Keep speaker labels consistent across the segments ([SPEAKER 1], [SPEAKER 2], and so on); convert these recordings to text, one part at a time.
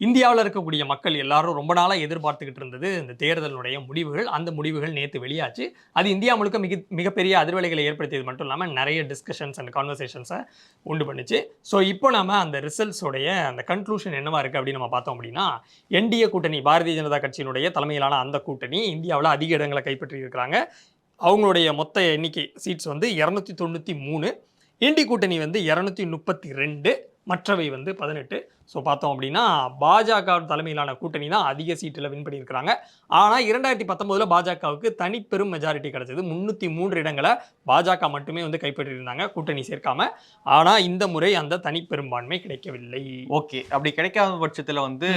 [SPEAKER 1] இந்தியாவில் இருக்கக்கூடிய மக்கள் எல்லாரும் ரொம்ப நாளாக எதிர்பார்த்துக்கிட்டு இருந்தது இந்த தேர்தலுடைய முடிவுகள். அந்த முடிவுகள் நேற்று வெளியாச்சு. அது இந்தியா முழுக்க மிக மிகப்பெரிய அதிர்வலைகளை ஏற்படுத்தியது மட்டும் இல்லாமல் நிறைய டிஸ்கஷன்ஸ் அண்ட் கான்வர்சேஷன்ஸை உண்டு பண்ணுச்சு. ஸோ இப்போ நம்ம அந்த ரிசல்ட்ஸோடைய அந்த கன்க்ளூஷன் என்னவா இருக்குது அப்படின்னு நம்ம பார்த்தோம் அப்படின்னா என்டிஏ கூட்டணி பாரதிய ஜனதா கட்சியினுடைய தலைமையிலான அந்த கூட்டணி இந்தியாவில் அதிக இடங்களை கைப்பற்றி இருக்கிறாங்க அவங்களுடைய மொத்த எண்ணிக்கை சீட்ஸ் வந்து இரநூத்தி தொண்ணூற்றி மூணு. இண்டி கூட்டணி வந்து இரநூத்தி முப்பத்தி ரெண்டு. மற்றவை வந்து பதினெட்டு. ஸோ பார்த்தோம் அப்படின்னா பாஜக தலைமையிலான கூட்டணி தான் அதிக சீட்டில் வின் பண்ணியிருக்கிறாங்க. ஆனால் இரண்டாயிரத்தி பத்தொம்போதில் பாஜகவுக்கு தனிப்பெரும் மெஜாரிட்டி கிடைச்சது. முந்நூற்றி மூன்று இடங்களை பாஜக மட்டுமே வந்து கைப்பற்றியிருந்தாங்க கூட்டணி சேர்க்காம. ஆனால் இந்த முறை அந்த தனிப்பெரும்பான்மை கிடைக்கவில்லை.
[SPEAKER 2] ஓகே. அப்படி கிடைக்காத பட்சத்துல வந்து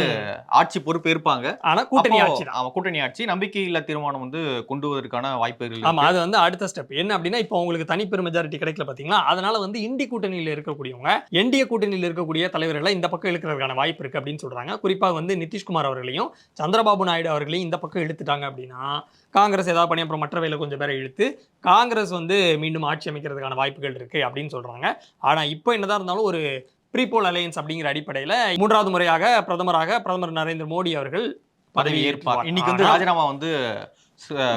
[SPEAKER 2] ஆட்சி பொறுப்பு இருப்பாங்க
[SPEAKER 1] ஆனால் கூட்டணி ஆட்சி தான்
[SPEAKER 2] ஆமா கூட்டணி ஆட்சி நம்பிக்கையில்லா தீர்மானம் வந்து கொண்டு வருவதற்கான வாய்ப்புகள்
[SPEAKER 1] ஆமா
[SPEAKER 2] இருக்கு.
[SPEAKER 1] அது வந்து அடுத்த ஸ்டெப் என்ன அப்படின்னா இப்போ உங்களுக்கு தனிப்பெரும் மெஜாரிட்டி கிடைக்கல பாத்தீங்களா? அதனால வந்து இண்டி கூட்டணியில் இருக்கக்கூடியவங்க என்டிஏ கூட்டணியில் இருக்கக்கூடிய தலைவர்களை இந்த பக்கம் இழுக்கிறதுக்கான வாய்ப்பு இருக்கு அப்படின்னு சொல்றாங்க. குறிப்பாக வந்து நிதிஷ்குமார் அவர்களையும் சந்திரபாபு நாயுடு அவர்களையும் இந்த பக்கம் இழுத்துட்டாங்க அப்படின்னா காங்கிரஸ் ஏதாவது பண்ணி அப்புறம் மற்றவையில் கொஞ்சம் பேரை இழுத்து காங்கிரஸ் வந்து மீண்டும் ஆட்சி அமைக்கிறதுக்கான வாய்ப்புகள் இருக்கு அப்படின்னு சொல்றாங்க. ஆனா இப்போ என்னதான் இருந்தாலும் ஒரு ப்ரீபோல் அலையன்ஸ் அப்படிங்கிற அடிப்படையில் மூன்றாவது முறையாக பிரதமராக பிரதமர் நரேந்திர மோடி அவர்கள்
[SPEAKER 2] பதவி ஏற்பார் இன்னைக்கு வந்து ராஜினாமா வந்து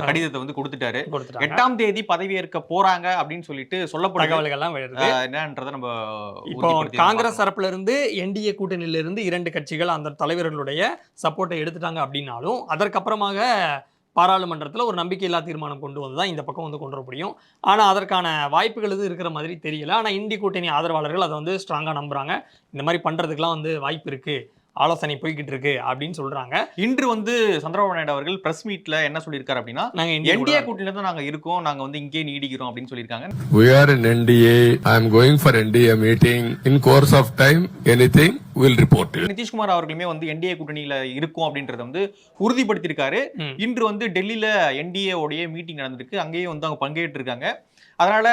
[SPEAKER 2] கடிதத்தை வந்து கொடுத்துட்டாரு. எட்டாம் தேதி பதவி ஏற்க போறாங்க அப்படின்னு சொல்லிட்டு சொல்லப்படுது
[SPEAKER 1] தகவல்கள்லாம் வருது
[SPEAKER 2] என்னன்றதை நம்ம
[SPEAKER 1] இப்போ காங்கிரஸ் தரப்புல இருந்து என்டிஏ கூட்டணியில இருந்து இரண்டு கட்சிகள் அந்த தலைவர்களுடைய சப்போர்ட்டை எடுத்துட்டாங்க அப்படின்னாலும் அதற்கப்புறமாக பாராளுமன்றத்தில் ஒரு நம்பிக்கையில்லா தீர்மானம் கொண்டு வந்து தான் இந்த பக்கம் வந்து கொண்டு வர முடியும். ஆனால் அதற்கான வாய்ப்புகள் எதுவும் இருக்கிற மாதிரி தெரியல. ஆனால் இந்தி கூட்டணி ஆதரவாளர்கள் அதை வந்து ஸ்ட்ராங்காக நம்புறாங்க. இந்த மாதிரி பண்ணுறதுக்கெலாம் வந்து வாய்ப்பு இருக்கு. ஆலோசனை போய்கிட்டு இருக்கு அப்படின்னு சொல்றாங்க
[SPEAKER 2] இன்று வந்து சந்திரபாபு நாயுடு அவர்கள் பிரஸ் மீட்ல என்ன சொல்லியிருக்காரு அப்படின்னா
[SPEAKER 1] நாங்கள்
[SPEAKER 2] என்டிஏ கூட்டணியில தான் நாங்க இருக்கோம் நாங்க வந்து இங்கே நீடிக்கிறோம் அப்படின்னு சொல்லியிருக்காங்க
[SPEAKER 3] We are in NDA. I am going for NDA meeting. In course of time, anything, we'll report.
[SPEAKER 2] Nitish Kumar அவர்களுமே வந்து என்டிஏ கூட்டணியில இருக்கும் அப்படின்றத வந்து உறுதிப்படுத்தியிருக்காரு. இன்று வந்து டெல்லியில என்டிஏ உடைய மீட்டிங் நடந்திருக்கு அங்கேயே வந்து அவங்க பங்கேற்று இருக்காங்க அதனால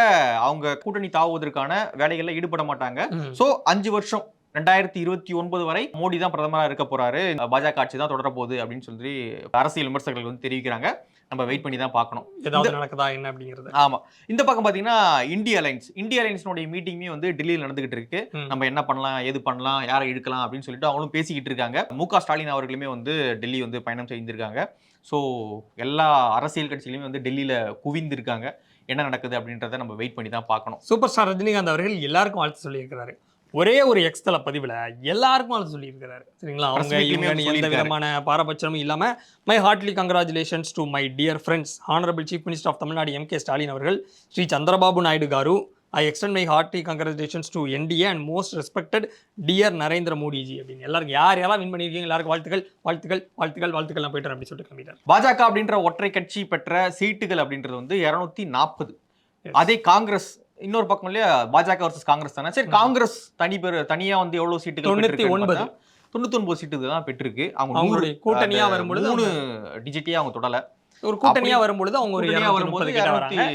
[SPEAKER 2] அவங்க கூட்டணி தாவுவதற்கான வேலைகள்ல ஈடுபட மாட்டாங்க. சோ அஞ்சு வருஷம் ரெண்டாயிரத்தி இருபத்தி ஒன்பது வரை மோடி தான் பிரதமரா இருக்க போறாரு. பாஜக ஆட்சி தான் தொடர போகுது அப்படின்னு சொல்லி அரசியல் விமர்சகர்கள் வந்து தெரிவிக்கிறாங்க. நம்ம வெயிட் பண்ணி தான் பார்க்கணும்.
[SPEAKER 1] ஏதாவது நடக்குதா என்ன அப்படிங்கிறது.
[SPEAKER 2] ஆமா. இந்த பக்கம் பாத்தீங்கன்னா இந்திய அலைன்ஸ். இந்திய அலைன்ஸ்னுடைய மீட்டிங்குமே வந்து டெல்லியில் நடந்துகிட்டு இருக்கு. நம்ம என்ன பண்ணலாம் ஏது பண்ணலாம் யாரை இழுக்கலாம் அப்படின்னு சொல்லிட்டு அவங்களும் பேசிக்கிட்டு இருக்காங்க. மு க ஸ்டாலின் அவர்களுமே வந்து டெல்லி வந்து பயணம் செய்திருக்காங்க. ஸோ எல்லா அரசியல் கட்சியிலுமே வந்து டெல்லியில குவிந்திருக்காங்க. என்ன நடக்குது அப்படின்றத நம்ம வெயிட் பண்ணி தான் பார்க்கணும்.
[SPEAKER 1] சூப்பர் ஸ்டார் ரஜினிகாந்த் அவர்கள் எல்லாருக்கும் வாழ்த்து சொல்லியிருக்கிறாரு. ஒரே ஒரு எக்ஸ்தல பதிவில் எல்லாருக்கும் வாழ்த்து சொல்லியிருக்கிறாரு. சரிங்களா? அவங்க இவங்க எந்த. விதமான பாரபட்சமும் இல்லாமல் my heartly congratulations to my dear friends honourable chief minister of Tamil Nadu M K Stalin அவர்கள் Shri Chandrababu Naidu garu I extend my heartly congratulations to NDA and most respected dear Narendra Modi ji அப்படின்னு. எல்லாருக்கும் யார் யாரெல்லாம் win பண்ணியிருக்கீங்க எல்லாருக்கும் வாழ்த்துக்கள் வாழ்த்துக்கள் வாழ்த்துக்கள் வாழ்த்துக்கள் போயிட்டு அப்படின்னு சொல்லிட்டு கிளம்பிட்டார்.
[SPEAKER 2] பாஜக அப்படின்ற ஒற்றை கட்சி பெற்ற சீட்டுகள் அப்படின்றது வந்து இருநூத்தி நாற்பது. அதே காங்கிரஸ் இன்னொரு பக்கம் இல்லையா? பாஜக வர்சஸ் காங்கிரஸ் தானே? சரி காங்கிரஸ் தனி பேர் தனியா வந்து எவ்வளவு சீட்டுகள்
[SPEAKER 1] தொண்ணூத்தி ஒன்பது.
[SPEAKER 2] தொண்ணூத்தி ஒன்பது சீட்டுகள் தான் பெற்றிருக்கு. அவங்க
[SPEAKER 1] கூட்டணியா வரும்பொழுது
[SPEAKER 2] மூணு டிஜிட்டே அவங்க தொடல.
[SPEAKER 1] ஒரு கூட்டணியா வரும்பொழுது அவங்க ஒரு
[SPEAKER 2] வரும்போது
[SPEAKER 1] முப்பது கிட்ட வராங்க.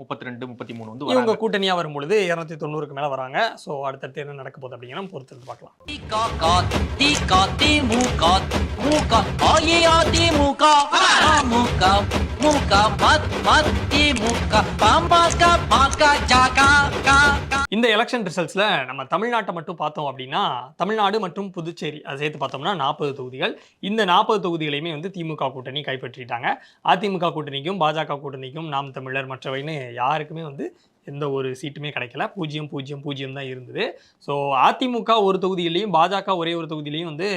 [SPEAKER 2] முப்பத்தி ரெண்டு முப்பத்தி மூணு வந்து
[SPEAKER 1] இவங்க கூட்டணியா வரும்பொழுது இருநூத்தி தொண்ணூறுக்கு மேல வராங்க. ஸோ அடுத்தடுத்து என்ன நடக்க போகுது அப்படிங்கிற பொறுத்து பார்க்கலாம். இந்த எலெக்ஷன் ரிசல்ட்ஸ்ல நம்ம தமிழ்நாட்டை மட்டும் பார்த்தோம் அப்படின்னா தமிழ்நாடு மற்றும் புதுச்சேரி அதை சேர்த்து பார்த்தோம்னா நாற்பது தொகுதிகள். இந்த நாற்பது தொகுதிகளையுமே வந்து திமுக கூட்டணி கைப்பற்றிட்டாங்க. அதிமுக கூட்டணிக்கும் பாஜக கூட்டணிக்கும் நாம் தமிழர் மற்றவைன்னு யாருக்குமே வந்து எந்த ஒரு சீட்டுமே கிடைக்கல. பூஜ்ஜியம் பூஜ்ஜியம் பூஜ்ஜியம் தான் இருந்தது. ஸோ அதிமுக ஒரு தொகுதியிலையும் பாஜக ஒரே ஒரு தொகுதியிலையும் வந்து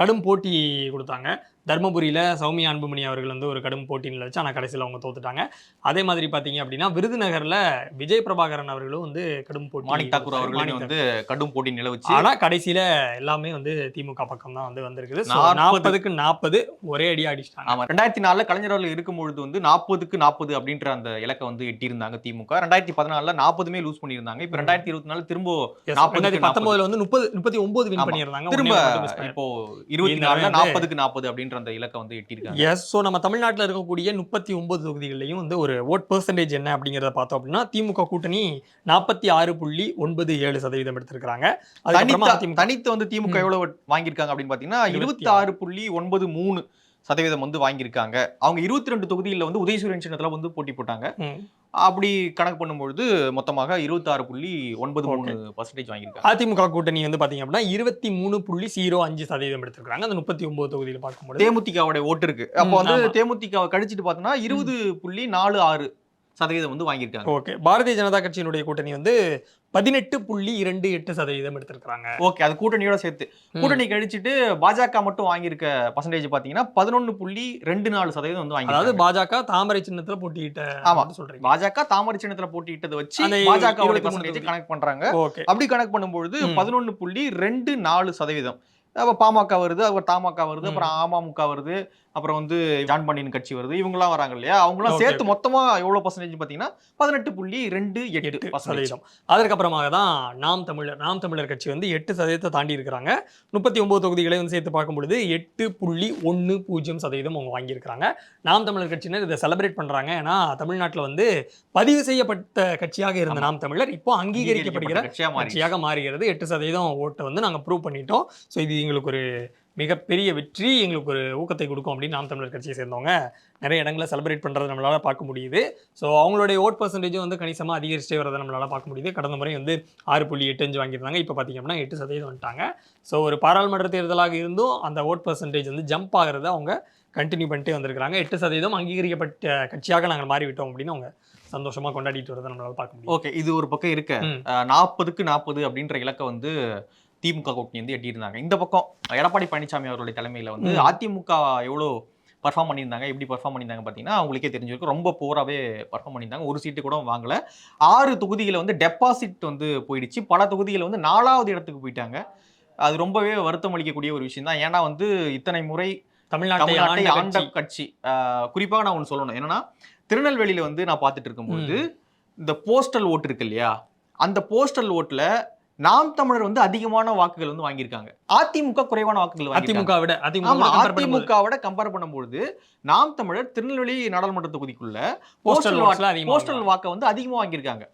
[SPEAKER 1] கடும் போட்டி கொடுத்தாங்க. தர்மபுரியில் சௌமியா அன்புமணி அவர்கள் வந்து ஒரு கடும் போட்டியில் வச்சு ஆனால் கடைசியில் அவங்க தோத்துட்டாங்க. அதே மாதிரி பார்த்தீங்க அப்படின்னா விருதுநகரில் விஜய் பிரபாகரன் அவர்களும் வந்து கடும் போட்டி
[SPEAKER 2] மாணிக் தாக்கூர். அவர்களுமே வந்து கடும் போட்டி நிலவுச்சு
[SPEAKER 1] ஆனா கடைசியில எல்லாமே வந்து திமுக பக்கம் தான் வந்து வந்திருக்குது.
[SPEAKER 2] நாற்பது.
[SPEAKER 1] நாற்பதுக்கு நாற்பது ஒரே அடி அடிச்சிட்டாங்க.
[SPEAKER 2] ஆமா ரெண்டாயிரத்தி நாலுல கலைஞர் அவர்கள் இருக்கும் பொழுது வந்து நாற்பதுக்கு நாற்பது அப்படின்ற அந்த இலக்கை வந்து எட்டியிருந்தாங்க திமுக. ரெண்டாயிரத்தி பதினாலுல நாற்பதுமே லூஸ் பண்ணியிருந்தாங்க. இப்ப ரெண்டாயிரத்தி இருபத்தி நாலு திரும்ப
[SPEAKER 1] ரெண்டாயிரத்தி பத்தொன்பதுல வந்து முப்பது முப்பத்தி ஒன்பது வின். பண்ணியிருந்தாங்க.
[SPEAKER 2] திரும்ப இப்போ இருபத்தி நாலுல நாற்பதுக்கு நாற்பது அப்படின்ற அந்த இலக்கை வந்து எட்டியிருக்காங்க.
[SPEAKER 1] எஸ் ஸோ நம்ம தமிழ்நாட்டில் இருக்கக்கூடிய முப்பத்தி ஒன்பது தொகுதிகள்லையும் வந்து ஒரு ஓட் பெர்சன்டேஜ் என்ன அப்படிங்கிறத பார்த்தோம் அப்படின்னா திமுக கூட்டணி நாற்பத்தி ஆறு புள்ளி ஒன்பது ஏழு சதவீதம் எடுத்திருக்கிறாங்க. அதுக்கப்புறமா
[SPEAKER 2] தனித்த வந்து திமுக
[SPEAKER 1] ம்.
[SPEAKER 2] எவ்வளவு வாங்கியிருக்காங்க அப்படின்னு பாத்தீங்கன்னா
[SPEAKER 1] இருபத்தி
[SPEAKER 2] ஆறு. புள்ளி ஒன்பது மூணு சதவீதம் வந்து வாங்கியிருக்காங்க. அவங்க இருபத்தி ரெண்டு தொகுதிகளில் வந்து உதயசூரியன் சின்னத்துல வந்து போட்டி போட்டாங்க. அப்படி கணக்கு பண்ணும்பொழுது மொத்தமாக இருபத்தாறு புள்ளி ஒன்பது மூணு பர்சன்டேஜ் வாங்கியிருக்காங்க.
[SPEAKER 1] அதிமுக கூட்டணி வந்து பாத்தீங்க அப்படின்னா இருபத்தி மூணு புள்ளி ஜீரோ அஞ்சு சதவீதம் எடுத்திருக்காங்க அந்த முப்பத்தி ஒன்பது தொகுதியில் பார்க்கும்போது
[SPEAKER 2] தேமுதிகவோட ஓட்டு இருக்கு. அப்போ வந்து. தேமுதிகவை கழிச்சிட்டு பார்த்தோம்னா இருபது புள்ளி நாலு ஆறு சதவீதம் வந்து வாங்கியிருக்காங்க.
[SPEAKER 1] ஓகே. பாரதிய ஜனதா கட்சியினுடைய கூட்டணி வந்து பதினெட்டு புள்ளி இரண்டு எட்டு சதவீதம் எடுத்திருக்காங்க
[SPEAKER 2] ஓகே அது கூட்டணியோட சேர்த்து. கூட்டணி கழிச்சிட்டு பாஜக மட்டும் வாங்கியிருக்க பர்சன்டேஜ் பாத்தீங்கன்னா பதினொன்னு புள்ளி ரெண்டு நாலு சதவீதம் வந்து
[SPEAKER 1] அதாவது
[SPEAKER 2] வாங்கியிருக்காங்க
[SPEAKER 1] பாஜக தாமரை சின்னத்துல போட்டியிட்ட
[SPEAKER 2] ஆமா.
[SPEAKER 1] சொல்றீங்க.
[SPEAKER 2] பாஜக தாமரை சின்னத்துல போட்டியிட்டதை வச்சு பாஜக
[SPEAKER 1] 23
[SPEAKER 2] பர்சன்டேஜ். கணக்கு பண்றாங்க.
[SPEAKER 1] ஓகே.
[SPEAKER 2] அப்படி கணக்கு பண்ணும்பொழுது
[SPEAKER 1] ம்.
[SPEAKER 2] பதினொன்னு புள்ளி ரெண்டு நாலு சதவீதம். அப்ப பாமக வருது அப்புறம் தமாக வருது. அப்புறம் அமமுக வருது. அப்புறம் வந்து ஜான் பாண்டியன் கட்சி வருது. இவங்கெல்லாம் வராங்க இல்லையா? அவங்கலாம்
[SPEAKER 1] Okay,
[SPEAKER 2] சேர்த்து மொத்தமா எவ்வளவு பர்சன்டேஜ் பாத்தீங்கன்னா பதினெட்டு புள்ளி ரெண்டு எட்டு
[SPEAKER 1] சதவீதம். அதற்கப்புறமாக தான் நாம் தமிழர் நாம் தமிழர் கட்சி வந்து எட்டு சதவீதத்தை தாண்டி இருக்கிறாங்க. முப்பத்தி ஒன்பது தொகுதிகளை வந்து சேர்த்து பார்க்கும் பொழுது எட்டு புள்ளி ஒன்று பூஜ்ஜியம் சதவீதம் அவங்க வாங்கியிருக்கிறாங்க. நாம் தமிழர் கட்சியினர் இதை செலிப்ரேட் பண்றாங்க. ஏன்னா தமிழ்நாட்டில் வந்து பதிவு செய்யப்பட்ட கட்சியாக இருந்த நாம் தமிழர் இப்போ அங்கீகரிக்கப்படுகிற கட்சியாக மாறுகிறது. எட்டு சதவீதம் ஓட்டை வந்து நாங்கள் ப்ரூவ் பண்ணிட்டோம். ஸோ இது எங்களுக்கு ஒரு மிகப்பெரிய வெற்றி எங்களுக்கு ஒரு ஊக்கத்தை கொடுக்கும் அப்படின்னு நாம் தமிழர் கட்சியை சேர்ந்தவங்க நிறைய இடங்களை செலிப்ரேட் பண்ணுறதை நம்மளால பார்க்க முடியுது. ஸோ அவங்களுடைய ஓட் பர்சன்டேஜும் வந்து கணிசமாக அதிகரிச்சிட்டே வரதை நம்மளால பார்க்க முடியுது. கடந்த முறை வந்து ஆறு புள்ளி எட்டு அஞ்சு வாங்கியிருந்தாங்க. இப்போ பார்த்தீங்க அப்படின்னா எட்டு சதவீதம் வந்துட்டாங்க. ஸோ ஒரு பாராளுமன்ற தேர்தலாக இருந்தும் அந்த ஓட் பர்சன்டேஜ் வந்து ஜம்ப் ஆகிறத அவங்க கண்டினியூ பண்ணிட்டே வந்திருக்காங்க எட்டு சதவீதம் அங்கீகரிக்கப்பட்ட கட்சியாக நாங்கள் மாறிவிட்டோம் அப்படின்னு அவங்க சந்தோஷமாக கொண்டாடிட்டு வரதை நம்மளால பார்க்க முடியும்
[SPEAKER 2] ஓகே இது ஒரு பக்கம் இருக்க. நாற்பதுக்கு நாற்பது அப்படின்ற இலக்கை வந்து திமுக கூட்டணி வந்து எட்டியிருந்தாங்க. இந்த பக்கம் எடப்பாடி பழனிசாமி அவர்களுடைய தலைமையில வந்து. அதிமுக எவ்வளோ பர்ஃபார்ம் பண்ணியிருந்தாங்க எப்படி பர்ஃபார்ம் பண்ணியிருந்தாங்க பார்த்தீங்கன்னா அவங்களுக்கே தெரிஞ்சிருக்கும். ரொம்ப போராவே பர்ஃபார்ம் பண்ணியிருந்தாங்க. ஒரு சீட்டு கூட வாங்கல. ஆறு தொகுதிகளை வந்து டெபாசிட் வந்து போயிடுச்சு. பல தொகுதிகளை வந்து நாலாவது இடத்துக்கு போயிட்டாங்க. அது ரொம்பவே வருத்தம் அளிக்கக்கூடிய ஒரு விஷயம் தான். ஏன்னா வந்து இத்தனை முறை
[SPEAKER 1] தமிழ்நாட்டை ஆண்ட கட்சி.
[SPEAKER 2] குறிப்பாக நான் ஒன்று சொல்லணும். என்னன்னா திருநெல்வேலியில வந்து நான் பார்த்துட்டு இருக்கும்போது இந்த போஸ்டல் ஓட்டு இருக்கு இல்லையா? அந்த போஸ்டல் ஓட்டுல நாம் தமிழர் வந்து அதிகமான வாக்குகள் வந்து வாங்கியிருக்காங்க. அதிமுக குறைவான வாக்குகள்
[SPEAKER 1] அதிமுக விட அதிமுக பண்ணும்போது.
[SPEAKER 2] அதிமுகவோட கம்பேர் பண்ணும்போது நாம் தமிழர் திருநெல்வேலி நாடாளுமன்ற தொகுதிக்குள்ள போஸ்டல் போஸ்டல் வாக்கை வந்து அதிகமா வாங்கியிருக்காங்க.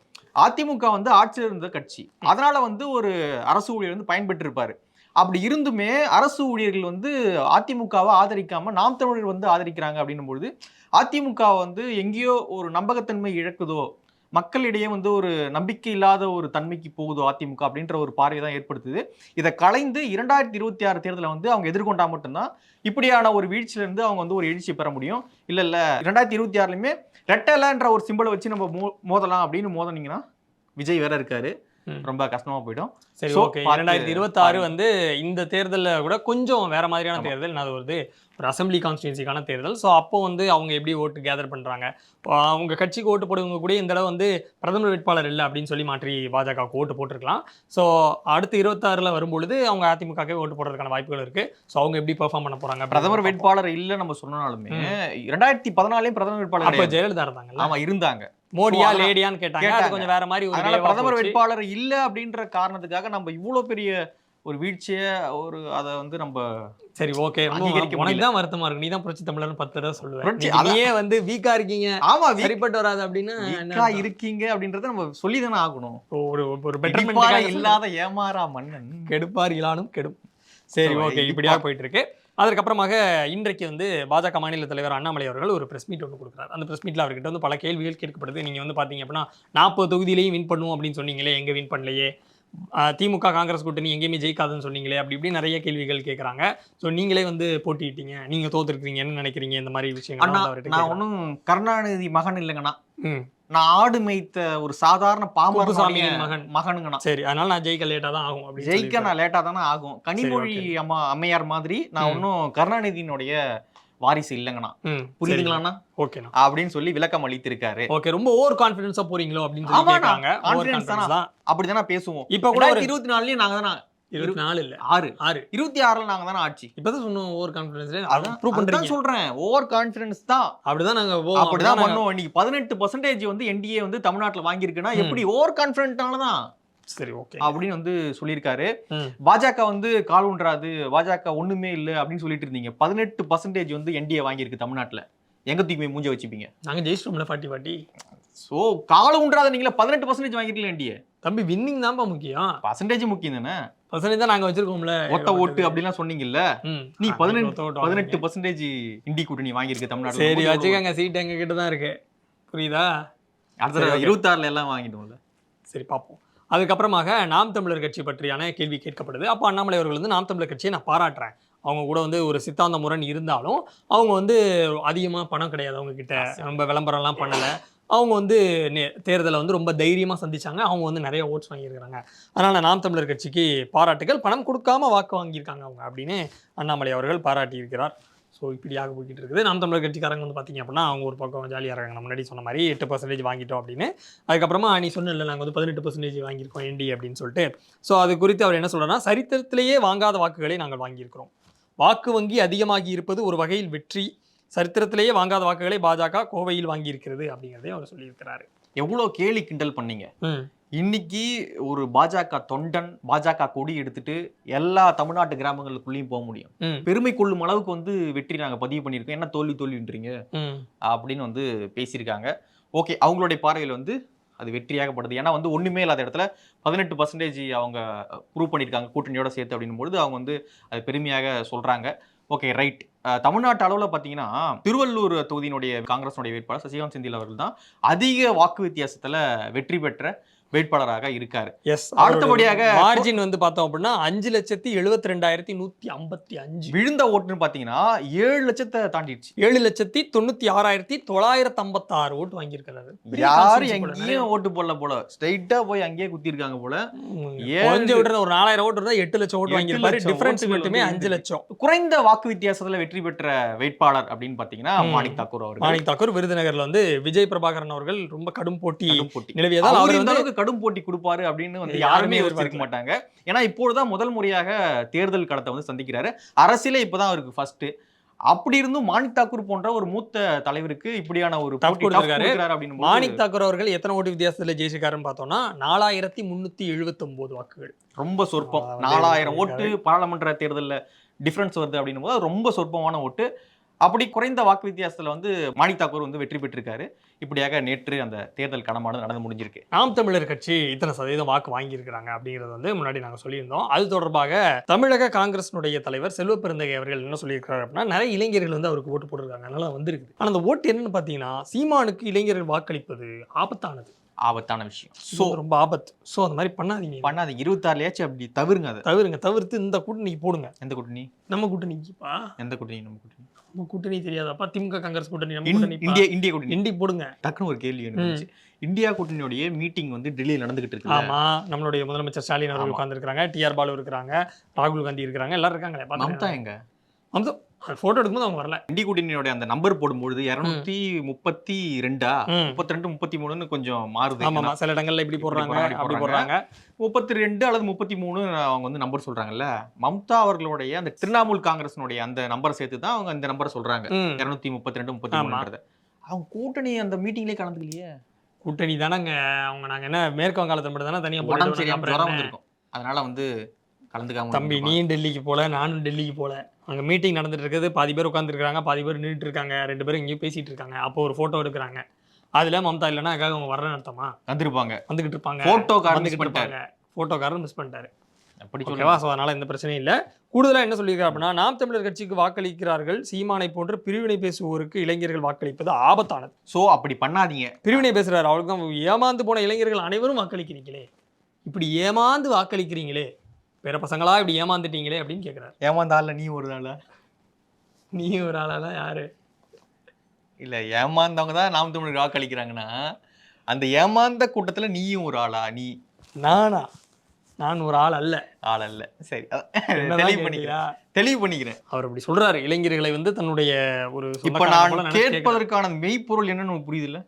[SPEAKER 2] அதிமுக வந்து ஆட்சியில் இருந்த கட்சி. அதனால வந்து ஒரு அரசு ஊழியர் வந்து பயன்பெற்று இருப்பாரு அப்படி இருந்துமே அரசு ஊழியர்கள் வந்து அதிமுகவை ஆதரிக்காம நாம் தமிழர் வந்து ஆதரிக்கிறாங்க அப்படின்னும் பொழுது அதிமுக வந்து எங்கேயோ ஒரு நம்பகத்தன்மை இழக்குதோ மக்களிடையே வந்து ஒரு நம்பிக்கை இல்லாத ஒரு தன்மைக்கு போகுதோ அதிமுக அப்படின்ற ஒரு பார்வை தான் ஏற்படுத்துது. இதை கலைந்து இரண்டாயிரத்தி இருபத்தி ஆறு தேர்தலை வந்து அவங்க எதிர்கொண்டா மட்டும்தான் இப்படியான ஒரு வீழ்ச்சியில இருந்து அவங்க வந்து ஒரு எழுச்சி பெற முடியும். இல்ல இல்ல இரண்டாயிரத்தி இருபத்தி ஆறுலயுமே ரெட்டலைன்ற ஒரு சிம்பிளை வச்சு நம்ம மோ- மோதலாம் அப்படின்னு மோதனீங்கன்னா விஜய் வேற இருக்காரு. ரொம்ப கஷ்டமா போயிடும்.
[SPEAKER 1] சரி ஓகே இரண்டாயிரத்தி இருபத்தாறு. வந்து இந்த தேர்தலில் கூட கொஞ்சம் வேற மாதிரியான. தேர்தல் அது வந்து ஒரு அசெம்பிளி கான்ஸ்டியூன்சிக்கான தேர்தல் ஸோ அப்போ வந்து அவங்க எப்படி ஓட்டு கேதர் பண்றாங்க இப்போ அவங்க கட்சிக்கு ஓட்டு போடுவங்க கூட இந்த தடவை வந்து பிரதமர் வேட்பாளர் இல்லை அப்படின்னு சொல்லி மாற்றி பாஜகவுக்கு ஓட்டு போட்டிருக்கலாம் ஸோ அடுத்து இருபத்தாறுல வரும்பொழுது அவங்க அதிமுகவே ஓட்டு போடுறதுக்கான வாய்ப்புகள் இருக்கு ஸோ அவங்க எப்படி பெர்ஃபார்ம் பண்ண போறாங்க
[SPEAKER 2] பிரதமர் வேட்பாளர் இல்ல நம்ம சொன்னாலுமே இரண்டாயிரத்தி பதினாலையும் பிரதமர் வேட்பாளர்
[SPEAKER 1] அப்போ. ஜெயலலிதா இருந்தாங்கல்ல
[SPEAKER 2] ஆமா இருந்தாங்க
[SPEAKER 1] மோடியா லேடியான்னு கேட்டாங்க அது. கொஞ்சம் வேற மாதிரி ஒரு
[SPEAKER 2] பிரதமர். வேட்பாளர் இல்ல அப்படின்ற காரணத்துக்காக நம்ம இவ்வளவு பெரிய ஒரு வீழ்ச்சிய ஒரு அதை வந்து நம்ம
[SPEAKER 1] சரி ஓகே உனக்கு. தான் வருத்தமா இருக்கு. நீ தான் புரட்சி தமிழர்னு பத்து தடவை சொல்லுவேன். நீயே வந்து வீக்கா இருக்கீங்க?
[SPEAKER 2] ஆமா
[SPEAKER 1] சரிப்பட்டு வராது அப்படின்னா
[SPEAKER 2] வீக்கா? இருக்கீங்க அப்படின்றத நம்ம சொல்லிதானே ஆகணும்.
[SPEAKER 1] ஒரு ஒரு பெட்டர்மெண்ட்
[SPEAKER 2] இல்லாத ஏமாறா மன்னன்.
[SPEAKER 1] கெடுப்பார் இலானும் கெடும். சரி ஓகே இப்படியா போயிட்டு இருக்கு அதற்கப்புறமாக இன்றைக்கு வந்து பாஜக மாநில தலைவர் அண்ணாமலை அவர்கள் ஒரு பிரஸ் மீட் ஒன்று கொடுக்குறாரு. அந்த பிரஸ் மீட்ல அவர்கிட்ட வந்து பல கேள்விகள் கேட்கப்படுது. நீங்க வந்து பாத்தீங்க அப்படின்னா நாற்பது தொகுதியிலையும் வின் பண்ணுவோம் அப்படின்னு சொன்னீங்களே எங்க வின் பண்ணலையே? திமுக காங்கிரஸ் கூட்டணி எங்கேயுமே ஜெயிக்காதுன்னு சொன்னீங்களே அப்படி இப்படி நிறைய கேள்விகள் கேட்குறாங்க ஸோ நீங்களே வந்து போட்டிட்டீங்க நீங்க தோத்துருக்கீங்க என்ன நினைக்கிறீங்க இந்த மாதிரி விஷயங்கள்
[SPEAKER 2] நான். ஒன்றும் கருணாநிதி மகன் இல்லைங்கண்ணா நான் ஆடு மேய்த்த ஒரு சாதாரண பாம்பர்
[SPEAKER 1] குப்புசாமியின் மகன்.
[SPEAKER 2] மகனுங்கண்ணா
[SPEAKER 1] சரி அதனால நான் ஜெயிக்க லேட்டா தான் ஆகும் அப்படின்னு
[SPEAKER 2] ஜெயிக்க. நான் லேட்டா தானே ஆகும் கனிமொழி. அம்மா அம்மையார் மாதிரி நான். ஒன்றும் கருணாநிதியினுடைய வாரிசு இல்லைங்கண்ணா. புரியுதுங்களாண்ணா?
[SPEAKER 1] ஓகேண்ணா.
[SPEAKER 2] அப்படின்னு சொல்லி விளக்கம் அளித்திருக்காரு.
[SPEAKER 1] ஓகே ரொம்ப ஓவர் கான்ஃபிடன்ஸா போறீங்களோ அப்படின்னு
[SPEAKER 2] confidence
[SPEAKER 1] கான்ஃபிடன்ஸ் தான்.
[SPEAKER 2] அப்படிதானே பேசுவோம்.
[SPEAKER 1] இப்ப கூட
[SPEAKER 2] இருபத்தி நாலுலயும் நாங்க தானே
[SPEAKER 1] இருபத்தி நாலு இல்ல.
[SPEAKER 2] ஆறு.
[SPEAKER 1] ஆறு.
[SPEAKER 2] இருபத்தி ஆறுல நாங்க தானே ஆட்சி.
[SPEAKER 1] இப்பதான் சொன்னோம் ஓவர்
[SPEAKER 2] அதான்
[SPEAKER 1] ப்ரூவ் பண்றீங்க.
[SPEAKER 2] சொல்றேன். ஓவர் கான்பிடன்ஸ் தான்.
[SPEAKER 1] அப்படிதான் நாங்க
[SPEAKER 2] அப்படிதான் பண்ணுவோம். இன்னைக்கு பதினெட்டு பர்சன்டேஜ் வந்து என்டிஏ வந்து தமிழ்நாட்டுல வாங்கியிருக்குன்னா. எப்படி ஓவர் கான்பிடன்டானதான்
[SPEAKER 1] சரி ஓகே
[SPEAKER 2] அப்படின்னு வந்து சொல்லியிருக்காரு. பாஜக வந்து கால் ஊன்றாது பாஜக ஒண்ணுமே இல்ல அப்படின்னு சொல்லிட்டு இருந்தீங்க. பதினெட்டு பர்சன்டேஜ் வந்து என்டிஏ வாங்கியிருக்கு தமிழ்நாட்டுல. எங்க தூக்கி போய் மூஞ்ச வச்சுப்பீங்க?
[SPEAKER 1] நாங்க ஜெயிச்சிட்டோம்ல ஃபார்ட்டி ஃபார்ட்டி
[SPEAKER 2] சோ கால் ஊன்றாத நீங்களே பதினெட்டு பர்சன்டேஜ் வாங்கிருக்கல என்டிஏ
[SPEAKER 1] தம்பி வின்னிங் தான்ப்பா முக்கியம்.
[SPEAKER 2] பர்சன்டேஜ் முக்கியம் தானே?
[SPEAKER 1] பர்சன்டேஜ் தான் நாங்க வச்சிருக்கோம்ல.
[SPEAKER 2] ஒத்த ஓட்டு அப்படிலாம் சொன்னீங்கல்ல. நீ பதினெட்டு பதினெட்டு. பர்சன்டேஜ் இண்டி கூட்டணி வாங்கியிருக்கு தமிழ்நாட்டுல.
[SPEAKER 1] சரி? வச்சுக்கோங்க சீட் எங்க கிட்ட தான் இருக்கு. புரியுதா?
[SPEAKER 2] அடுத்த. இருபத்தாறுல எல்லாம் வாங்கிடுவோம்ல.
[SPEAKER 1] சரி பார்ப்போம் அதுக்கப்புறமாக நாம் தமிழர் கட்சி பற்றியான கேள்வி கேட்கப்படுது. அப்போ அண்ணாமலை அவர்கள் வந்து நாம் தமிழர் கட்சியை நான் பாராட்டுறேன். அவங்க கூட வந்து ஒரு சித்தாந்த முரண் இருந்தாலும் அவங்க வந்து அதிகமாக பணம் கிடையாது அவங்க கிட்ட. ரொம்ப விளம்பரம்லாம் பண்ணலை. அவங்க வந்து நே- தேர்தலை வந்து ரொம்ப தைரியமாக சந்திச்சாங்க. அவங்க வந்து நிறைய ஓட்ஸ் வாங்கியிருக்கிறாங்க. அதனால் நாம் தமிழர் கட்சிக்கு பாராட்டுகள் பணம் கொடுக்காம வாக்கு வாங்கியிருக்காங்க அவங்க அப்படின்னு அண்ணாமலை அவர்கள் பாராட்டியிருக்கிறார். ஸோ இப்படியாக போய்கிட்டு இருக்குது. நாம் தமிழர் கட்சிக்காரங்க வந்து பார்த்தீங்க அப்படின்னா அவங்க ஒரு பக்கம் ஜாலியாக இருக்காங்க. முன்னாடி சொன்ன மாதிரி எட்டு பர்சன்டேஜ் வாங்கிட்டோம் அப்படின்னு. அதுக்கப்புறமா நீ சொன்னல நாங்கள் வந்து பதினெட்டு பர்சன்டேஜ் வாங்கியிருக்கோம் என்டி அப்படின்னு சொல்லிட்டு. ஸோ அது குறித்து அவர் என்ன சொல்றாருன்னா சரித்திரத்திலேயே வாங்காத வாக்குகளை நாங்கள் வாங்கியிருக்கிறோம். வாக்கு வங்கி அதிகமாகி இருப்பது ஒரு வகையில் வெற்றி. சரித்திரத்திலேயே வாங்காத வாக்குகளை பாஜக கோவையில் வாங்கியிருக்கிறது அப்படிங்கிறதையும் அவர் சொல்லியிருக்கிறாரு.
[SPEAKER 2] எவ்வளவு கேலி கிண்டல் பண்ணீங்க.
[SPEAKER 1] ம்.
[SPEAKER 2] இன்னைக்கு ஒரு பாஜக தொண்டன் பாஜக கொடி எடுத்துட்டு எல்லா தமிழ்நாட்டு கிராமங்களுக்குள்ளேயும் போக முடியும். பெருமை கொள்ளும் அளவுக்கு வந்து வெற்றி நாங்க பதிவு பண்ணியிருக்கோம். என்ன தோல்வி தோல்வின்றீங்க? அப்படின்னு வந்து பேசியிருக்காங்க. ஓகே அவங்களுடைய பார்வையில் வந்து அது வெற்றியாகப்படுது ஏன்னா வந்து ஒண்ணுமே இல்லாத இடத்துல பதினெட்டு பர்சன்டேஜ் அவங்க ப்ரூவ் பண்ணியிருக்காங்க கூட்டணியோட சேர்த்து அப்படின்னும் பொழுது அவங்க வந்து அது பெருமையாக சொல்றாங்க. ஓகே ரைட் தமிழ்நாட்டு அளவில் பார்த்தீங்கன்னா திருவள்ளூர் தொகுதியினுடைய காங்கிரஸினுடைய வேட்பாளர் சசிகாந்த் செந்தில் அவர்கள் தான் அதிக வாக்கு வித்தியாசத்துல வெற்றி பெற்ற வேட்பாளராக இருக்காரு.
[SPEAKER 1] எஸ்
[SPEAKER 2] அடுத்தபடியாக
[SPEAKER 1] மார்ஜின் வந்து பார்த்தோம் அப்படின்னா அஞ்சு லட்சத்தி எழுபத்தி ரெண்டாயிரத்தி நூற்றி ஐம்பத்தி அஞ்சு.
[SPEAKER 2] விழுந்த ஓட்டுன்னு பார்த்தீங்கன்னா ஏழு லட்சத்தை தாண்டிடுச்சு.
[SPEAKER 1] ஏழு லட்சத்தி தொண்ணூற்றி ஆறாயிரத்தி தொள்ளாயிரத்தி ஐம்பத்தாறு ஓட்டு வாங்கியிருக்கிறாரு.
[SPEAKER 2] யாரும்
[SPEAKER 1] போல,
[SPEAKER 2] எங்கேயும் ஓட்டு போடல போல. ஸ்ட்ரைட்டா போய் அங்கேயே குத்திருக்காங்க போல.
[SPEAKER 1] ம்,
[SPEAKER 2] ஏழு-
[SPEAKER 1] கொஞ்சம் விடுற ஒரு நாலாயிரம் ஓட்டு இருந்தா எட்டு லட்சம் ஓட்டு வாங்கியிருப்பாரு. டிஃபரன்ஸ் மட்டுமே அஞ்சு லட்சம்.
[SPEAKER 2] குறைந்த வாக்கு வித்தியாசத்துல வெற்றி பெற்ற வேட்பாளர் அப்படின்னு பாத்தீங்கன்னா. மாணிக் தாக்கூர் அவர்கள்.
[SPEAKER 1] மாணிக் தாக்கூர் விருதுநகர்ல வந்து விஜய் பிரபாகரன் அவர்கள் ரொம்ப கடும் போட்டி நிலவியதால்
[SPEAKER 2] அவர்
[SPEAKER 1] அவர் வந்து
[SPEAKER 2] கடும் போட்டி கொடுப்பாரு அப்படின்னு வந்து
[SPEAKER 1] யாருமே
[SPEAKER 2] யோசிச்சிருக்க. மாட்டாங்க ஏன்னா இப்பொழுதுதான் முதல் முறையாக தேர்தல் களத்தை வந்து சந்திக்கிறாரு. அரசியலே இப்பதான் அவருக்கு ஃபர்ஸ்ட் அப்படி இருந்தும் மாணிக் தாக்கூர் போன்ற ஒரு மூத்த தலைவருக்கு இப்படியான ஒரு அப்படின்னு
[SPEAKER 1] மாணிக் தாக்கூர் அவர்கள் எத்தனை ஓட்டு வித்தியாசத்துல ஜெயிச்சிருக்காருன்னு பார்த்தோம்னா நாலாயிரத்தி முன்னூத்தி எழுபத்தி ஒன்பது வாக்குகள்.
[SPEAKER 2] ரொம்ப சொற்பம். நாலாயிரம் ஓட்டு. பாராளுமன்ற தேர்தல்ல டிஃபரன்ஸ் வருது அப்படின்னும் போது ரொம்ப சொற்பமான ஓட்டு. அப்படி குறைந்த வாக்கு வித்தியாசத்துல வந்து மாணிக் தாக்கூர் வந்து வெற்றி பெற்றிருக்காரு. இப்படியாக நேற்று அந்த தேர்தல் களமானது நடந்து முடிஞ்சிருக்கு.
[SPEAKER 1] நாம் தமிழர் கட்சி இத்தனை சதவீதம் வாக்கு வாங்கியிருக்கிறாங்க அப்படிங்கிறது வந்து முன்னாடி நாங்க சொல்லியிருந்தோம். அது தொடர்பாக தமிழக காங்கிரஸினுடைய தலைவர் செல்வ பெருந்தகை அவர்கள் என்ன சொல்லியிருக்காரு அப்படின்னா நிறைய இளைஞர்கள் வந்து அவருக்கு ஓட்டு போட்டிருக்காங்க. அதனால வந்திருக்கு ஆனா அந்த ஓட்டு என்னன்னு பார்த்தீங்கன்னா சீமானுக்கு இளைஞர்கள் வாக்களிப்பது ஆபத்தானது.
[SPEAKER 2] ஆபத்தான விஷயம்.
[SPEAKER 1] ஸோ ரொம்ப ஆபத்து. ஸோ அந்த மாதிரி பண்ணாதீங்க.
[SPEAKER 2] பண்ணாது இருபத்தாறுலயாச்சும் அப்படி தவிருங்க அதை.
[SPEAKER 1] தவிருங்க. தவிர்த்து இந்த கூட்டணிக்கு போடுங்க.
[SPEAKER 2] எந்த கூட்டணி?
[SPEAKER 1] நம்ம கூட்டணிக்குப்பா.
[SPEAKER 2] எந்த கூட்டணி? நம்ம கூட்டணி.
[SPEAKER 1] நம்ம கூட்டணி தெரியாதாப்பா திமுக காங்கிரஸ் கூட்டணி
[SPEAKER 2] இந்திய இந்திய கூட்டணி.
[SPEAKER 1] இண்டி போடுங்க.
[SPEAKER 2] டக்குன்னு ஒரு கேள்வி. இந்தியா கூட்டணியோடைய மீட்டிங் வந்து டெல்லியில் நடந்துகிட்டு இருக்கு
[SPEAKER 1] ஆமா. நம்மளுடைய முதலமைச்சர் ஸ்டாலின் அவர்கள். உட்கார்ந்திருக்காங்க டிஆர் பாலு இருக்கிறாங்க. ராகுல் காந்தி இருக்கிறாங்க. எல்லாரும் இருக்காங்களே
[SPEAKER 2] மம்தா. எங்க?
[SPEAKER 1] மம்தா போட்டோ எடுக்கும்போது அவங்க வரல.
[SPEAKER 2] இந்திய கூட்டணியோட அந்த நம்பர் போடும்பொழுது இருநூத்தி முப்பத்தி ரெண்டா. முப்பத்தி ரெண்டு முப்பத்தி மூணுன்னு கொஞ்சம் மாறுது
[SPEAKER 1] ஆமா சில இடங்கள்ல இப்படி போடுறாங்க அப்படி போடுறாங்க.
[SPEAKER 2] முப்பத்தி ரெண்டு அல்லது முப்பத்தி மூணு அவங்க வந்து நம்பர் சொல்றாங்கல்ல. மம்தா அவர்களுடைய அந்த திரிணாமுல் காங்கிரஸ்னுடைய அந்த நம்பரை சேர்த்து தான் அவங்க அந்த நம்பரை சொல்றாங்க. இருநூத்தி முப்பத்தி ரெண்டு முப்பத்தி. மூணுன்றத அவங்க கூட்டணி அந்த மீட்டிங்லயே கலந்துக்கலையே.
[SPEAKER 1] கூட்டணி தானங்க. அவங்க நாங்க என்ன மேற்கு வங்காளத்தை மட்டும் தானே தனியா
[SPEAKER 2] உடம்பு
[SPEAKER 1] போட்டு அப்புறம்
[SPEAKER 2] அதனால வந்து கலந்துக்காம
[SPEAKER 1] தம்பி. நீயும் டெல்லிக்கு போல நானும் டெல்லிக்கு போல. அங்க மீட்டிங் நடந்துட்டு இருக்குது பாதி பேர் உட்காந்துருக்காங்க பாதி பேர் நின்றுட்டு இருக்காங்க ரெண்டு பேரும் இங்கேயும் பேசிட்டு இருக்காங்க அப்போ ஒரு போட்டோ எடுக்கிறாங்க. அதுல மம்தா இல்லைன்னா அதுக்காக அவங்க வரேன்னு அர்த்தமா?
[SPEAKER 2] வந்திருப்பாங்க.
[SPEAKER 1] வந்துகிட்டு இருப்பாங்க.
[SPEAKER 2] போட்டோக்காரன் மிஸ்
[SPEAKER 1] வந்துகிட்டு
[SPEAKER 2] பண்ணிட்டாரு.
[SPEAKER 1] இருப்பாங்க. போட்டோக்காரர் மிஸ் பண்ணிட்டாரு.
[SPEAKER 2] அப்படி சொல்லுவா
[SPEAKER 1] ஸோ அதனால எந்த பிரச்சனையும் இல்லை. கூடுதலாக என்ன சொல்லியிருக்காரு அப்படின்னா நாம் தமிழர் கட்சிக்கு வாக்களிக்கிறார்கள். சீமானை போன்று பிரிவினை பேசுவோருக்கு இளைஞர்கள் வாக்களிப்பது ஆபத்தானது.
[SPEAKER 2] சோ அப்படி பண்ணாதீங்க.
[SPEAKER 1] பிரிவினை பேசுறாரு. அவளுக்கு தான் ஏமாந்து போன இளைஞர்கள் அனைவரும் வாக்களிக்கிறீங்களே. இப்படி ஏமாந்து வாக்களிக்கிறீங்களே. வேற பசங்களா இப்படி ஏமாந்துட்டீங்களே அப்படின்னு கேட்குறாரு
[SPEAKER 2] ஏமாந்தால நீ ஒரு ஆளா?
[SPEAKER 1] நீ ஒரு ஆளாலாம் யாரு?
[SPEAKER 2] இல்ல ஏமாந்தவங்க தான் நாம் தமிழர் வாக்களிக்கிறாங்கன்னா அந்த ஏமாந்த கூட்டத்துல நீயும் ஒரு ஆளா? நீ.
[SPEAKER 1] நானா? நான் ஒரு ஆள் அல்ல.
[SPEAKER 2] ஆள் அல்ல. சரி தெளிவு? பண்ணிக்கிறேன். தெளிவு பண்ணிக்கிறேன்.
[SPEAKER 1] அவர் அப்படி சொல்றாரு. இளைஞர்களை வந்து தன்னுடைய ஒரு
[SPEAKER 2] இப்ப நான். கேட்பதற்கான மெய்ப்பொருள் என்னன்னு புரியுது இல்ல?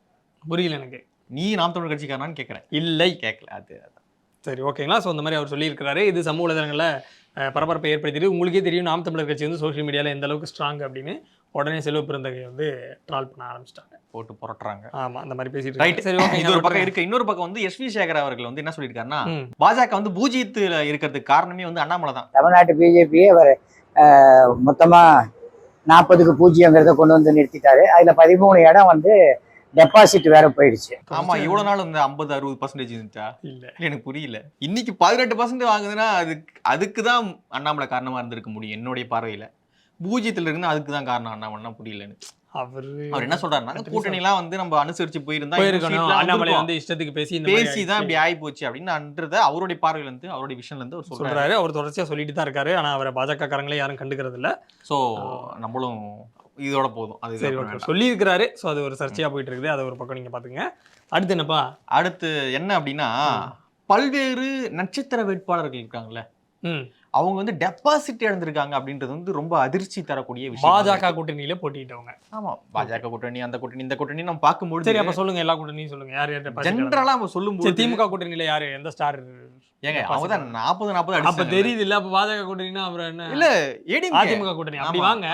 [SPEAKER 1] புரியல எனக்கு.
[SPEAKER 2] நீ நாம் தமிழர் கட்சிக்காரனான்னு கேட்கறேன்
[SPEAKER 1] இல்லை.
[SPEAKER 2] கேட்கல அது அதான்.
[SPEAKER 1] சரி ஓகேங்களா? ஸோ அந்த மாதிரி அவர் சொல்லியிருக்கிறாரு. இது சமூக வலைதளங்களில் பரபரப்பை ஏற்படுத்திட்டு உங்களுக்கே தெரியும் நாம் தமிழர் கட்சி வந்து சோஷியல் மீடியாவில் எந்த அளவுக்கு ஸ்ட்ராங் அப்படின்னு. உடனே செல்வ பிறந்தகை வந்து ட்ரால் பண்ண ஆரம்பிச்சிட்டாங்க.
[SPEAKER 2] போட்டு புரட்டுறாங்க.
[SPEAKER 1] ஆமா அந்த மாதிரி பேசிட்டு
[SPEAKER 2] ரைட்.
[SPEAKER 1] சரி ஓகே
[SPEAKER 2] இது ஒரு பக்கம் இருக்கு. இன்னொரு பக்கம் வந்து எஸ் வி சேகர் அவர்கள் வந்து என்ன சொல்லியிருக்காருன்னா. பாஜக வந்து பூஜ்ஜியத்துல இருக்கிறதுக்கு காரணமே வந்து அண்ணாமலை தான்.
[SPEAKER 4] தமிழ்நாட்டு பிஜேபியே அவர் மொத்தமாக நாற்பதுக்கு பூஜ்ஜியங்கிறத கொண்டு வந்து நிறுத்திட்டாரு. அதில் பதிமூணு இடம் வந்து டெபாசிட் வேற போயிடுச்சு.
[SPEAKER 2] ஆமா இவ்வளவு நாள் வந்து ஐம்பது அறுபது பர்சன்டேஜ் இருந்துச்சா?
[SPEAKER 1] இல்ல.
[SPEAKER 2] எனக்கு புரியல. இன்னைக்கு பதினெட்டு பர்சன்ட் வாங்குதுன்னா அதுக்கு அதுக்கு தான் அண்ணாமலை காரணமா இருந்திருக்க முடியும் என்னுடைய பார்வையில. பூஜ்ஜியத்துல இருந்து அதுக்கு தான் காரணம் அண்ணாமலைனா புரியல எனக்கு
[SPEAKER 1] அவரு
[SPEAKER 2] அவர் என்ன சொல்றாருன்னா கூட்டணி எல்லாம் வந்து நம்ம அனுசரிச்சு போயிருந்தா
[SPEAKER 1] அண்ணாமலை. வந்து இஷ்டத்துக்கு பேசி இந்த மாதிரி
[SPEAKER 2] பேசி தான். இப்படி ஆகி போச்சு அப்படின்னு அவருடைய பார்வையில இருந்து அவருடைய விஷன்ல இருந்து அவர் சொல்றாரு.
[SPEAKER 1] சொல்றாரு. அவர் தொடர்ச்சியா சொல்லிட்டு தான் இருக்காரு. ஆனா அவரை பாஜக காரங்களே யாரும் கண்டுக்கிறது இல்ல
[SPEAKER 2] சோ நம்மளும் இதோட போதும். அது
[SPEAKER 1] சரி ஓகே
[SPEAKER 2] வேண்டாம்.
[SPEAKER 1] சொல்லி இருக்கிறாரு சோ அது ஒரு சர்ச்சையா போயிட்டு இருக்குது அது ஒரு பக்கம் நீங்க பாத்துங்க. அடுத்து என்னப்பா?
[SPEAKER 2] அடுத்து என்ன அப்படின்னா பல்வேறு நட்சத்திர வேட்பாளர்கள் இருக்காங்கல்ல. அவங்க வந்து டெபாசிட் இழந்திருக்காங்க அப்படின்றது வந்து ரொம்ப அதிர்ச்சி தரக்கூடிய விஷயம்
[SPEAKER 1] பாஜக கூட்டணியில போட்டிட்டவங்க.
[SPEAKER 2] ஆமா பாஜக கூட்டணி அந்த கூட்டணி இந்த கூட்டணி நம்ம பார்க்கும்போது
[SPEAKER 1] சரி அப்ப சொல்லுங்க. எல்லா கூட்டணியும் சொல்லுங்க. யார் யார்
[SPEAKER 2] ஜென்ரலா நம்ம சொல்லும்போது
[SPEAKER 1] திமுக கூட்டணியில யாரு எந்த ஸ்டார்
[SPEAKER 2] ஏங்க அவங்க தான் நாற்பது நாற்பது
[SPEAKER 1] அப்ப தெரியுது இல்ல அப்ப பாஜக கூட்டணினா அப்புறம் என்ன?
[SPEAKER 2] இல்ல ஏடிஎம்கே
[SPEAKER 1] அதிமுக கூட்டணி. அப்படி வாங்க.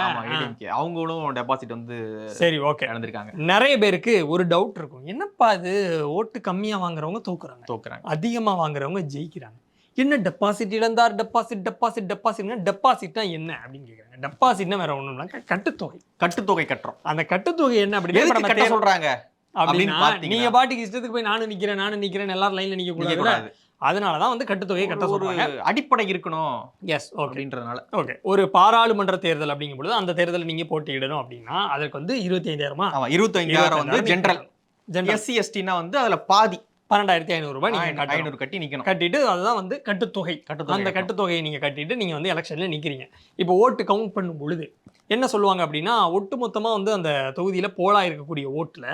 [SPEAKER 2] அவங்களும் டெபாசிட் வந்து
[SPEAKER 1] சரி ஓகே.
[SPEAKER 2] இழந்திருக்காங்க.
[SPEAKER 1] நிறைய பேருக்கு ஒரு டவுட் இருக்கும். என்னப்பா இது? ஓட்டு கம்மியா வாங்குறவங்க தோக்குறாங்க.
[SPEAKER 2] தோக்குறாங்க.
[SPEAKER 1] அதிகமா வாங்குறவங்க ஜெயிக்கிறாங்க. என்ன டெபாசிட் இழந்தார்? டெபாசிட் டெபாசிட் டெபாசிட்னா டெபாசிட்னா என்ன அப்படின்னு கேக்குறாங்க. டெபாசிட்னா வேற இல்ல கட்டுத்தொகை.
[SPEAKER 2] கட்டுத்தொகை கட்டுறோம்.
[SPEAKER 1] அந்த கட்டுத்தொகை என்ன அப்படின்னு
[SPEAKER 2] கட்ட சொல்றாங்க?
[SPEAKER 1] அப்படின்னா நீங்க பாட்டுக்கு இஷ்டத்துக்கு போய் நானும் நிக்கிறேன் நானும் நிக்கிறேன் எல்லாரும் லைன்ல நிக்க கூடாது
[SPEAKER 2] கூடாது.
[SPEAKER 1] அதனாலதான் வந்து கட்டுத்தொகையை கட்ட சொல்றாங்க.
[SPEAKER 2] அடிப்படை இருக்கணும்
[SPEAKER 1] எஸ்
[SPEAKER 2] அப்படின்றதுனால.
[SPEAKER 1] ஓகே ஒரு பாராளுமன்ற தேர்தல் அப்படிங்கும் பொழுது அந்த தேர்தல் நீங்க போட்டியிடணும் அப்படின்னா அதற்கு வந்து இருபத்தி ஐந்தாயிரமா
[SPEAKER 2] இருபத்தைந்தாயிரம் வந்து ஜென்ரல்
[SPEAKER 1] ஜென்ரல்
[SPEAKER 2] எஸ்சி எஸ்டினா வந்து அதுல பாதி.
[SPEAKER 1] பன்னெண்டாயிரத்தி ஐநூறு ரூபாய் நீங்க கட்டணும்.
[SPEAKER 2] ஐநூறு கட்டி நிக்கணும்
[SPEAKER 1] கட்டிட்டு அதுதான் வந்து கட்டுத்தொகை.
[SPEAKER 2] கட்டுத்தொகை
[SPEAKER 1] அந்த கட்டுத்தொகையை நீங்க கட்டிட்டு நீங்க வந்து எலெக்ஷன்ல நிக்கிறீங்க. இப்போ ஓட்டு கவுண்ட் பண்ணும் பொழுது என்ன சொல்லுவாங்க அப்படின்னா ஒட்டுமொத்தமா வந்து அந்த தொகுதியில போலா இருக்கக்கூடிய ஓட்டுல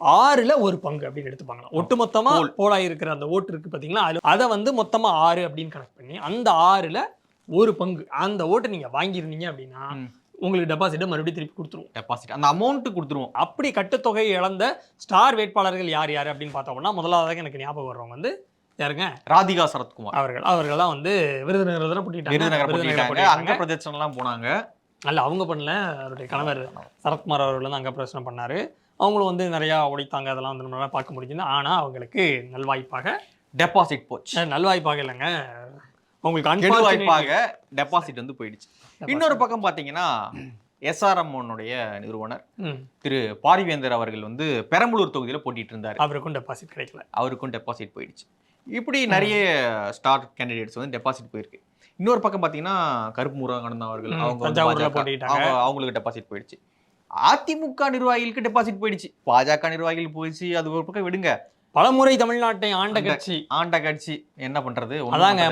[SPEAKER 1] ஆறுல ஒரு பங்கு அப்படின்னு எடுத்துப்பாங்க ஒட்டுமொத்தமா
[SPEAKER 2] போல்.
[SPEAKER 1] போலா இருக்கிற அந்த ஓட்டு இருக்கு பாத்தீங்களா? அது- அதை வந்து மொத்தமா ஆறு அப்படின்னு கணக்கு பண்ணி அந்த ஆறுல ஒரு பங்கு. அந்த ஓட்டை நீங்க வாங்கியிருந்தீங்க அப்படின்னா. உங்களுக்கு டெபாசிட்டை மறுபடியும் திருப்பி கொடுத்துருவோம்.
[SPEAKER 2] டெபாசிட் அந்த அமௌண்ட் கொடுத்துருவோம்.
[SPEAKER 1] அப்படி கட்டுத்தொகை இழந்த ஸ்டார் வேட்பாளர்கள் யார் யார் அப்படின்னு பார்த்தோம்னா முதலாவதாக எனக்கு ஞாபகம் வர்றவங்க வந்து யாருங்க?
[SPEAKER 2] ராதிகா சரத்குமார்.
[SPEAKER 1] அவர்கள். அவர்கள் தான் வந்து விருதுநகர் தானே போட்டிட்டாங்க
[SPEAKER 2] அங்க
[SPEAKER 1] போட்டிட்டாங்க.
[SPEAKER 2] பிரதேசம் எல்லாம் போனாங்க.
[SPEAKER 1] அல்ல அவங்க பண்ணல. அவருடைய கணவர் சரத்குமார் அவர்கள் வந்து அங்க பிரச்சனை பண்ணாரு. அவங்களும் வந்து நிறைய உடைத்தாங்க அதெல்லாம் வந்து நம்மளால பார்க்க முடிஞ்சது. ஆனா அவங்களுக்கு நல்வாய்ப்பாக
[SPEAKER 2] டெபாசிட் போச்சு.
[SPEAKER 1] நல்வாய்ப்பாக இல்லைங்க. unfortunate-
[SPEAKER 2] வாய்ப்பாக டெபாசிட் வந்து போயிடுச்சு. இன்னொரு பக்கம் பாத்தீங்கன்னா எஸ்ஆர்எம் உடைய நிறுவனர் திரு பாரிவேந்தர் அவர்கள் வந்து பெரம்பலூர் தொகுதியில போட்டிட்டு இருந்தாரு.
[SPEAKER 1] அவருக்கும் டெபாசிட் கிடைக்கல.
[SPEAKER 2] அவருக்கும் டெபாசிட் போயிடுச்சு. இப்படி நிறைய ஸ்டார் கேண்டிடேட்ஸ் வந்து டெபாசிட் போயிருக்கு. இன்னொரு பக்கம் பாத்தீங்கன்னா கருப்பு முருகானந்தம் அவர்கள். அவங்க அவங்களுக்கு டெபாசிட் போயிடுச்சு. அதிமுக நிர்வாகிகளுக்கு டெபாசிட் போயிடுச்சு. பாஜக நிர்வாகிகள் போயிடுச்சு அது ஒரு பக்கம் விடுங்க.
[SPEAKER 1] பலமுறை தமிழ்நாட்டை ஆண்ட கட்சி.
[SPEAKER 2] ஆண்ட கட்சி என்ன பண்றது?
[SPEAKER 1] அதாங்க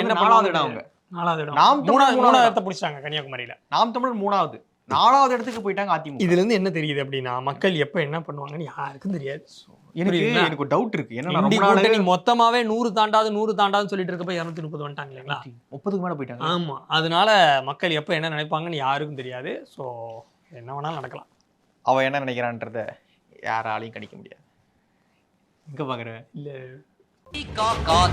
[SPEAKER 1] என்ன
[SPEAKER 2] நாலாவது இடம் அவங்க.
[SPEAKER 1] நாலாவது இடம்.
[SPEAKER 2] நாம்
[SPEAKER 1] மூணாவது இடத்தை பிடிச்சாங்க கன்னியாகுமரியில.
[SPEAKER 2] நாம் தமிழர் மூணாவது. நாலாவது இடத்துக்கு போயிட்டாங்க அதிமுக.
[SPEAKER 1] இதுல இருந்து என்ன தெரியுது அப்படின்னா மக்கள் எப்ப என்ன பண்ணுவாங்கன்னு யாருக்கும் தெரியாது.
[SPEAKER 2] எனக்கு டவுட் இருக்கு. ஏன்னா
[SPEAKER 1] மொத்தமாவே நூறு தாண்டாது நூறு தாண்டாதுன்னு சொல்லிட்டு இருக்கப்ப இருநூத்தி முப்பது வந்துட்டாங்க இல்லைங்களா?
[SPEAKER 2] முப்பதுக்கு மேல போயிட்டாங்க.
[SPEAKER 1] ஆமா அதனால மக்கள் எப்ப என்ன நினைப்பாங்கன்னு யாருக்கும் தெரியாது. சோ என்ன வேணாலும் நடக்கலாம்.
[SPEAKER 2] அவ என்ன நினைக்கிறான்றத யாராலையும் கணிக்க முடியாது. எங்க பாக்குற?
[SPEAKER 1] இல்ல.
[SPEAKER 5] Tika kat,